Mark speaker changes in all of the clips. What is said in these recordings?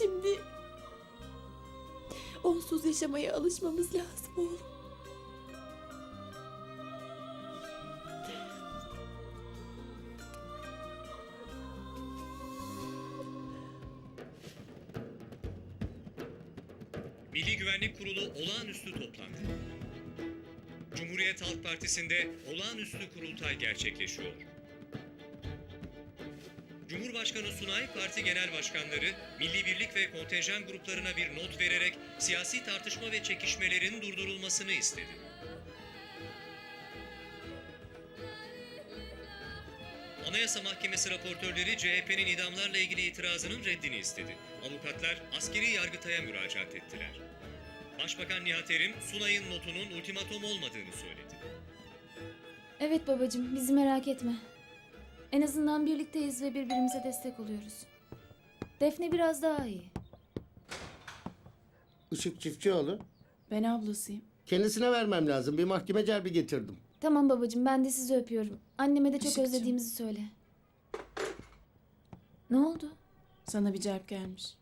Speaker 1: Şimdi onsuz yaşamaya alışmamız lazım oğlum.
Speaker 2: Milli Güvenlik Kurulu olağanüstü toplandı. Cumhuriyet Halk Partisi'nde olağanüstü kurultay gerçekleşiyor. Cumhurbaşkanı Sunay, parti genel başkanları, milli birlik ve kontenjan gruplarına bir not vererek siyasi tartışma ve çekişmelerin durdurulmasını istedi. Anayasa Mahkemesi raportörleri CHP'nin idamlarla ilgili itirazının reddini istedi. Avukatlar askeri yargıtaya müracaat ettiler. Başbakan Nihat Erim, Sunay'ın notunun ultimatom olmadığını söyledi.
Speaker 3: Evet babacığım, bizi merak etme. En azından birlikteyiz ve birbirimize destek oluyoruz. Defne biraz daha iyi.
Speaker 4: Işık Çiftçioğlu.
Speaker 1: Ben ablasıyım.
Speaker 4: Kendisine vermem lazım. Bir mahkeme celbi getirdim.
Speaker 3: Tamam babacığım, ben de sizi öpüyorum. Anneme de çok özlediğimizi söyle. Ne oldu?
Speaker 1: Sana bir celp gelmiş.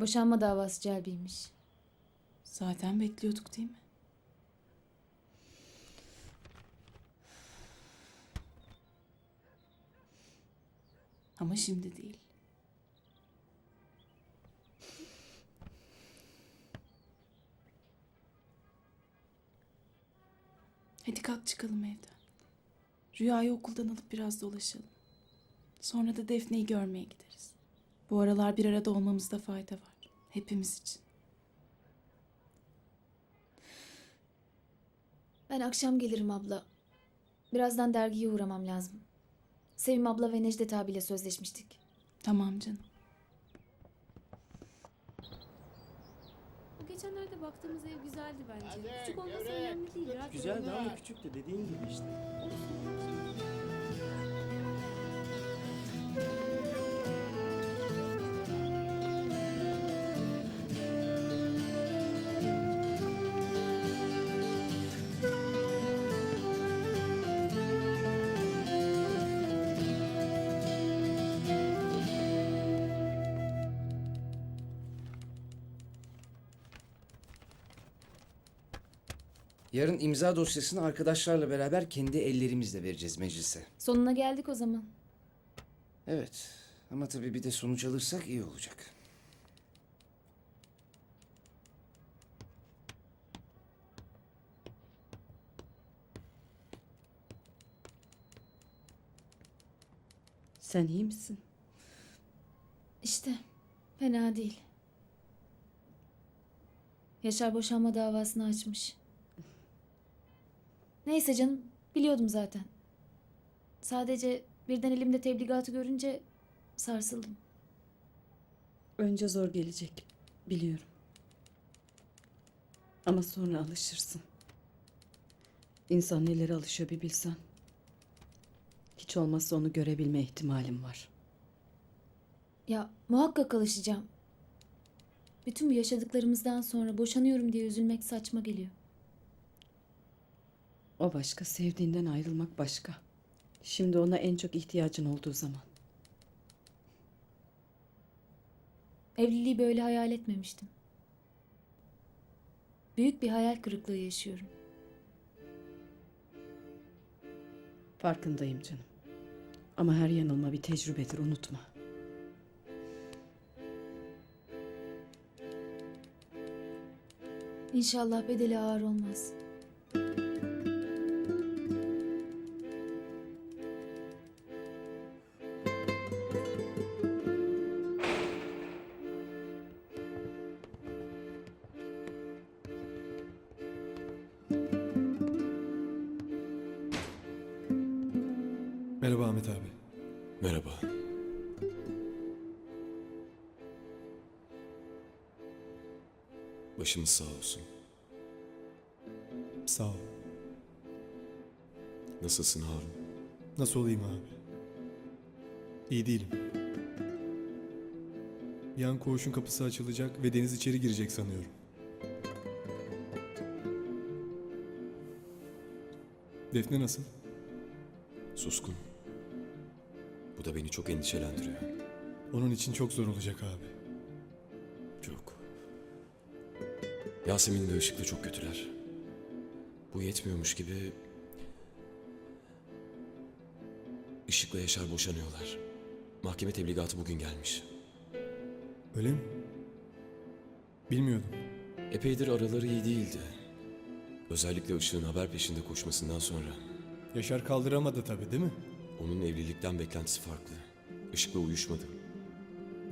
Speaker 3: Boşanma davası celbiymiş.
Speaker 1: Zaten bekliyorduk değil mi? Ama şimdi değil. Hadi kalk çıkalım evden. Rüyayı okuldan alıp biraz dolaşalım. Sonra da Defne'yi görmeye gideriz. Bu aralar bir arada olmamızda fayda var. Hepimiz için.
Speaker 3: Ben akşam gelirim abla. Birazdan dergiye uğramam lazım. Sevim abla ve Necdet abiyle sözleşmiştik.
Speaker 1: Tamam canım.
Speaker 5: Bu geçenlerde baktığımız ev güzeldi bence.
Speaker 4: Hadi,
Speaker 5: Küçük olması önemli değil. Rahat
Speaker 6: Güzeldi
Speaker 5: olalım.
Speaker 6: ama küçük de dediğin gibi işte.
Speaker 7: Yarın imza dosyasını arkadaşlarla beraber kendi ellerimizle vereceğiz meclise.
Speaker 3: Sonuna geldik o zaman.
Speaker 7: Evet ama tabii bir de sonuç alırsak iyi olacak.
Speaker 8: Sen iyi misin?
Speaker 3: İşte fena değil. Yaşar boşanma davasını açmış. Neyse canım biliyordum zaten. Sadece birden elimde tebligatı görünce sarsıldım.
Speaker 8: Önce zor gelecek. Biliyorum. Ama sonra alışırsın. İnsan nelere alışıyor bir bilsen. Hiç olmazsa onu görebilme ihtimalim var.
Speaker 3: Ya muhakkak alışacağım. Bütün bu yaşadıklarımızdan sonra boşanıyorum diye üzülmek saçma geliyor.
Speaker 8: O başka, sevdiğinden ayrılmak başka. Şimdi ona en çok ihtiyacın olduğu zaman.
Speaker 3: Evliliği böyle hayal etmemiştim. Büyük bir hayal kırıklığı yaşıyorum.
Speaker 8: Farkındayım canım. Ama her yanılma bir tecrübedir unutma.
Speaker 3: İnşallah bedeli ağır olmaz.
Speaker 9: Ahmet abi.
Speaker 10: Merhaba.
Speaker 6: Başımız sağ olsun.
Speaker 9: Sağ ol.
Speaker 6: Nasılsın Harun?
Speaker 9: Nasıl olayım abi? İyi değilim. Bir an koğuşun kapısı açılacak ve Deniz içeri girecek sanıyorum. Defne nasıl?
Speaker 6: Suskun. Bu da beni çok endişelendiriyor.
Speaker 9: Onun için çok zor olacak abi.
Speaker 6: Çok. Yasemin ve Işık da çok kötüler. Bu yetmiyormuş gibi... Işık'la Yaşar boşanıyorlar. Mahkeme tebligatı bugün gelmiş.
Speaker 9: Öyle mi? Bilmiyordum.
Speaker 6: Epeydir araları iyi değildi. Özellikle Işık'ın haber peşinde koşmasından sonra.
Speaker 9: Yaşar kaldıramadı tabii değil mi?
Speaker 6: Onun evlilikten beklentisi farklı. Işık'la uyuşmadı.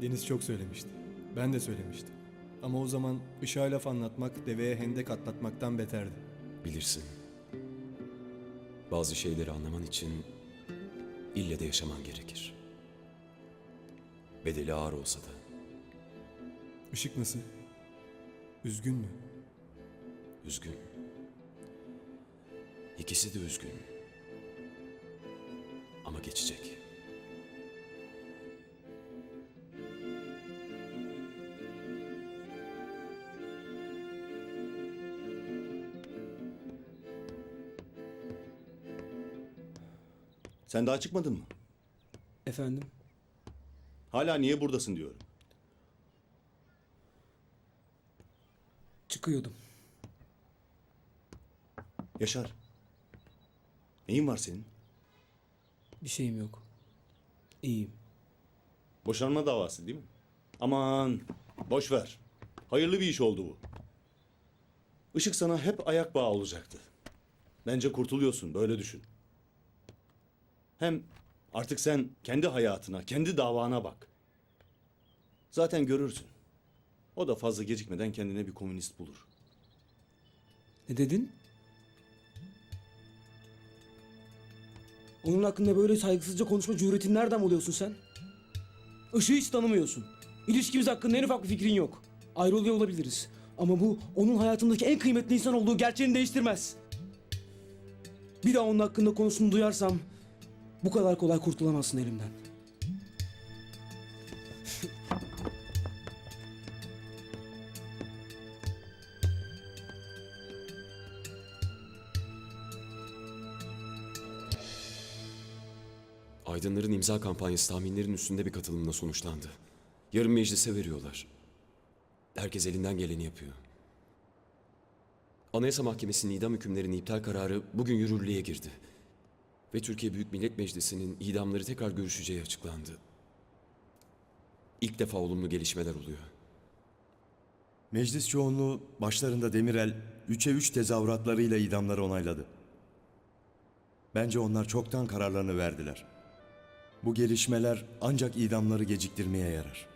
Speaker 9: Deniz çok söylemişti. Ben de söylemiştim. Ama o zaman ışığa laf anlatmak deveye hendek atlatmaktan beterdi.
Speaker 6: Bilirsin. Bazı şeyleri anlaman için ille de yaşaman gerekir. Bedeli ağır olsa da.
Speaker 9: Işık nasıl? Üzgün mü?
Speaker 6: Üzgün. İkisi de üzgün. Ama geçecek.
Speaker 10: Sen daha çıkmadın mı?
Speaker 7: Efendim?
Speaker 10: Hala niye buradasın diyorum.
Speaker 7: Çıkıyordum.
Speaker 10: Yaşar. Neyin var senin?
Speaker 7: Bir şeyim yok. İyiyim.
Speaker 10: Boşanma davası değil mi? Aman boş ver. Hayırlı bir iş oldu bu. Işık sana hep ayak bağı olacaktı. Bence kurtuluyorsun böyle düşün. Hem artık sen kendi hayatına, kendi davana bak. Zaten görürsün. O da fazla gecikmeden kendine bir komünist bulur.
Speaker 7: Ne dedin? Onun hakkında böyle saygısızca konuşma cüretini nereden buluyorsun sen? Işığı hiç tanımıyorsun. İlişkimiz hakkında en ufak bir fikrin yok. Ayrılıyor olabiliriz. Ama bu onun hayatındaki en kıymetli insan olduğu gerçeğini değiştirmez. Bir daha onun hakkında konusunu duyarsam bu kadar kolay kurtulamazsın elimden.
Speaker 6: İmza kampanyası tahminlerin üstünde bir katılımla sonuçlandı. Yarın meclise veriyorlar. Herkes elinden geleni yapıyor. Anayasa Mahkemesi'nin idam hükümlerinin iptal kararı bugün yürürlüğe girdi. Ve Türkiye Büyük Millet Meclisi'nin idamları tekrar görüşeceği açıklandı. İlk defa olumlu gelişmeler oluyor.
Speaker 11: Meclis çoğunluğu başlarında Demirel 3'e 3 tezahüratlarıyla idamları onayladı. Bence onlar çoktan kararlarını verdiler. Bu gelişmeler ancak idamları geciktirmeye yarar.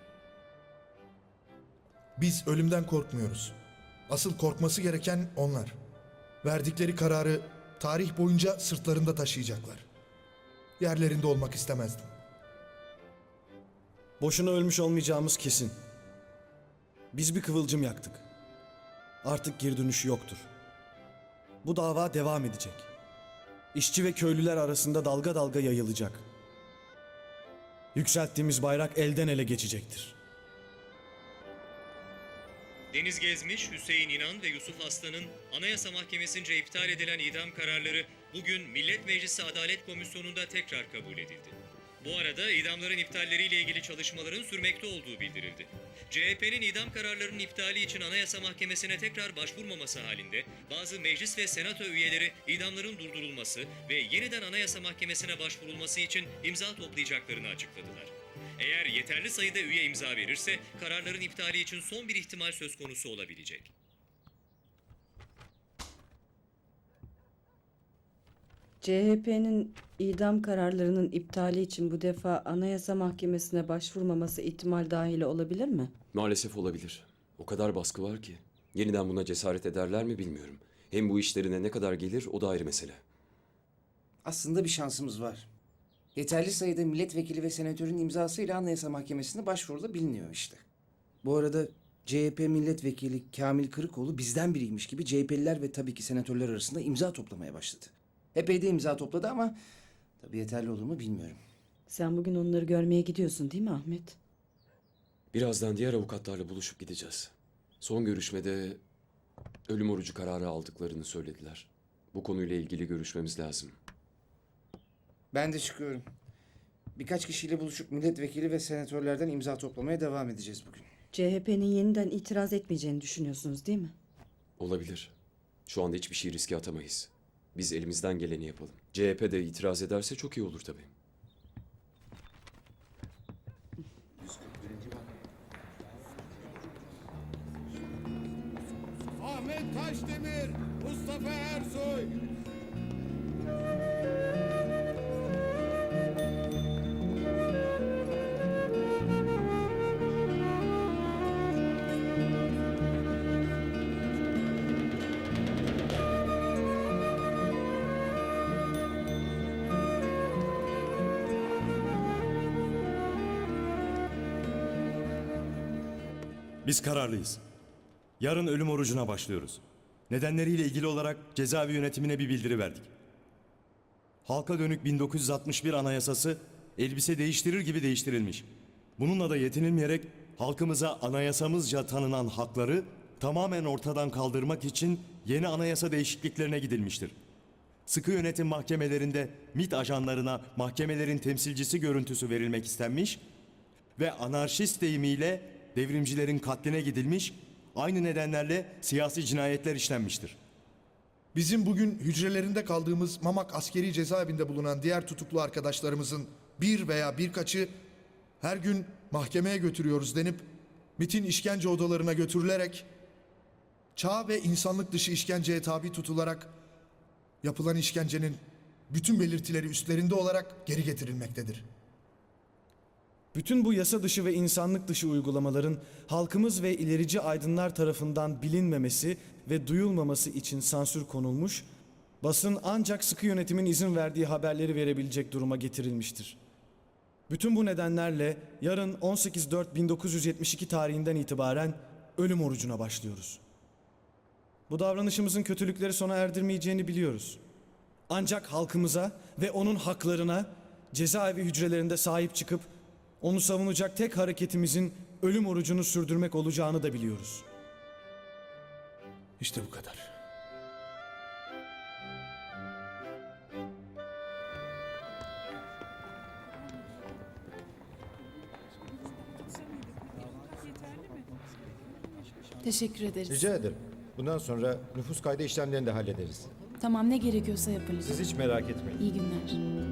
Speaker 12: Biz ölümden korkmuyoruz. Asıl korkması gereken onlar. Verdikleri kararı tarih boyunca sırtlarında taşıyacaklar. Yerlerinde olmak istemezdim.
Speaker 13: Boşuna ölmüş olmayacağımız kesin. Biz bir kıvılcım yaktık. Artık geri dönüşü yoktur. Bu dava devam edecek. İşçi ve köylüler arasında dalga dalga yayılacak. Yükselttiğimiz bayrak elden ele geçecektir.
Speaker 2: Deniz Gezmiş, Hüseyin İnan ve Yusuf Aslan'ın Anayasa Mahkemesi'nce iptal edilen idam kararları bugün Millet Meclisi Adalet Komisyonu'nda tekrar kabul edildi. Bu arada idamların iptalleriyle ilgili çalışmaların sürmekte olduğu bildirildi. CHP'nin idam kararlarının iptali için Anayasa Mahkemesi'ne tekrar başvurmaması halinde bazı meclis ve senato üyeleri idamların durdurulması ve yeniden Anayasa Mahkemesi'ne başvurulması için imza toplayacaklarını açıkladılar. Eğer yeterli sayıda üye imza verirse kararların iptali için son bir ihtimal söz konusu olabilecek.
Speaker 8: CHP'nin idam kararlarının iptali için bu defa Anayasa Mahkemesi'ne başvurmaması ihtimal dahili olabilir mi?
Speaker 6: Maalesef olabilir. O kadar baskı var ki. Yeniden buna cesaret ederler mi bilmiyorum. Hem bu işlerine ne kadar gelir o da ayrı mesele.
Speaker 7: Aslında bir şansımız var. Yeterli sayıda milletvekili ve senatörün imzasıyla Anayasa Mahkemesi'ne başvurulu biliniyor işte. Bu arada
Speaker 14: CHP milletvekili Kamil Kırıkoğlu bizden biriymiş gibi CHP'liler ve tabii ki senatörler arasında imza toplamaya başladı. Epey de imza topladı ama tabii yeterli olur mu bilmiyorum.
Speaker 8: Sen bugün onları görmeye gidiyorsun değil mi Ahmet?
Speaker 6: Birazdan diğer avukatlarla buluşup gideceğiz. Son görüşmede ölüm orucu kararı aldıklarını söylediler. Bu konuyla ilgili görüşmemiz lazım.
Speaker 14: Ben de çıkıyorum. Birkaç kişiyle buluşup milletvekili ve senatörlerden imza toplamaya devam edeceğiz bugün.
Speaker 8: CHP'nin yeniden itiraz etmeyeceğini düşünüyorsunuz değil mi?
Speaker 6: Olabilir. Şu anda hiçbir şey riske atamayız. Biz elimizden geleni yapalım. CHP de itiraz ederse çok iyi olur tabii.
Speaker 12: Ahmet Taşdemir, Mustafa Ersoy.
Speaker 11: Biz kararlıyız. Yarın ölüm orucuna başlıyoruz. Nedenleriyle ilgili olarak cezaevi yönetimine bir bildiri verdik. Halka dönük 1961 anayasası elbise değiştirir gibi değiştirilmiş. Bununla da yetinilmeyerek halkımıza anayasamızca tanınan hakları tamamen ortadan kaldırmak için yeni anayasa değişikliklerine gidilmiştir. Sıkı yönetim mahkemelerinde MIT ajanlarına mahkemelerin temsilcisi görüntüsü verilmek istenmiş ve anarşist deyimiyle devrimcilerin katline gidilmiş, aynı nedenlerle siyasi cinayetler işlenmiştir.
Speaker 12: Bizim bugün hücrelerinde kaldığımız Mamak askeri cezaevinde bulunan diğer tutuklu arkadaşlarımızın bir veya birkaçı her gün mahkemeye götürüyoruz denip MIT'in işkence odalarına götürülerek çağ ve insanlık dışı işkenceye tabi tutularak yapılan işkencenin bütün belirtileri üstlerinde olarak geri getirilmektedir.
Speaker 13: Bütün bu yasa dışı ve insanlık dışı uygulamaların halkımız ve ilerici aydınlar tarafından bilinmemesi ve duyulmaması için sansür konulmuş, basın ancak sıkı yönetimin izin verdiği haberleri verebilecek duruma getirilmiştir. Bütün bu nedenlerle yarın 18.4.1972 tarihinden itibaren ölüm orucuna başlıyoruz. Bu davranışımızın kötülükleri sona erdirmeyeceğini biliyoruz. Ancak halkımıza ve onun haklarına cezaevi hücrelerinde sahip çıkıp onu savunacak tek hareketimizin ölüm orucunu sürdürmek olacağını da biliyoruz.
Speaker 12: İşte bu kadar.
Speaker 1: Teşekkür ederiz.
Speaker 15: Rica ederim. Bundan sonra nüfus kaydı işlemlerini de hallederiz.
Speaker 1: Tamam ne gerekiyorsa yaparız.
Speaker 15: Siz hiç merak etmeyin.
Speaker 1: İyi günler.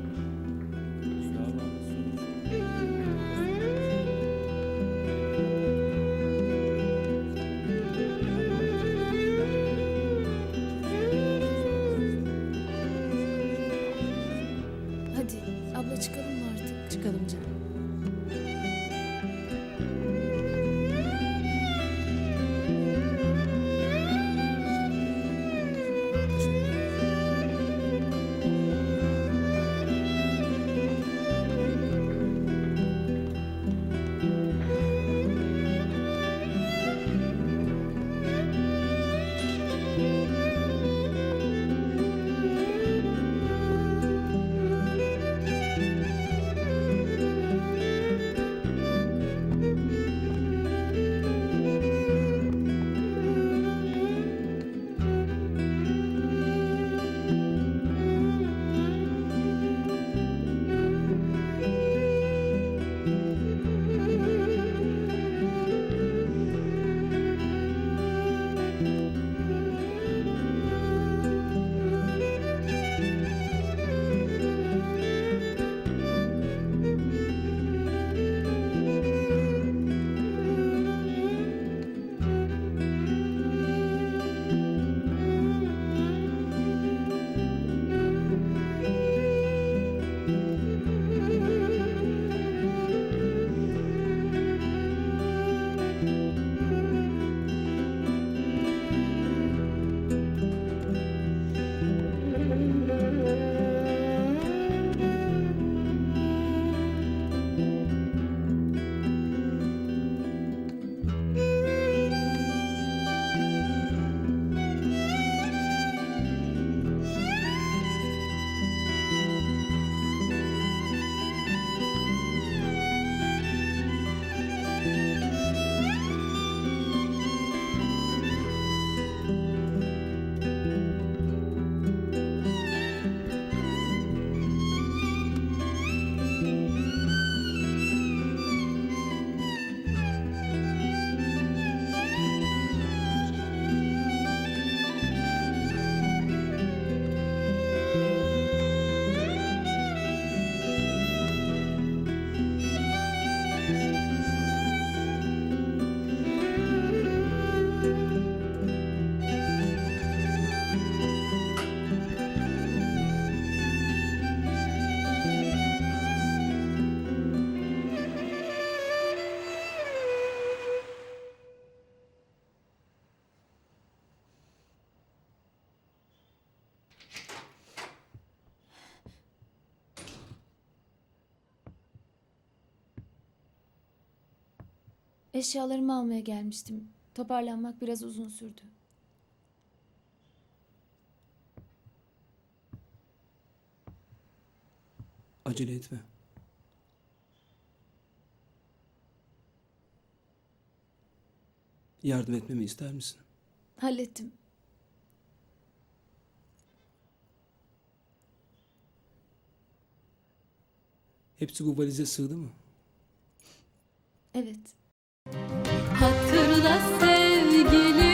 Speaker 3: Eşyalarımı almaya gelmiştim. Toparlanmak biraz uzun sürdü.
Speaker 7: Acele etme. Yardım etmemi ister misin?
Speaker 3: Hallettim.
Speaker 7: Hepsi bu valize sığdı mı?
Speaker 3: Evet.
Speaker 5: Hatırla sevgili.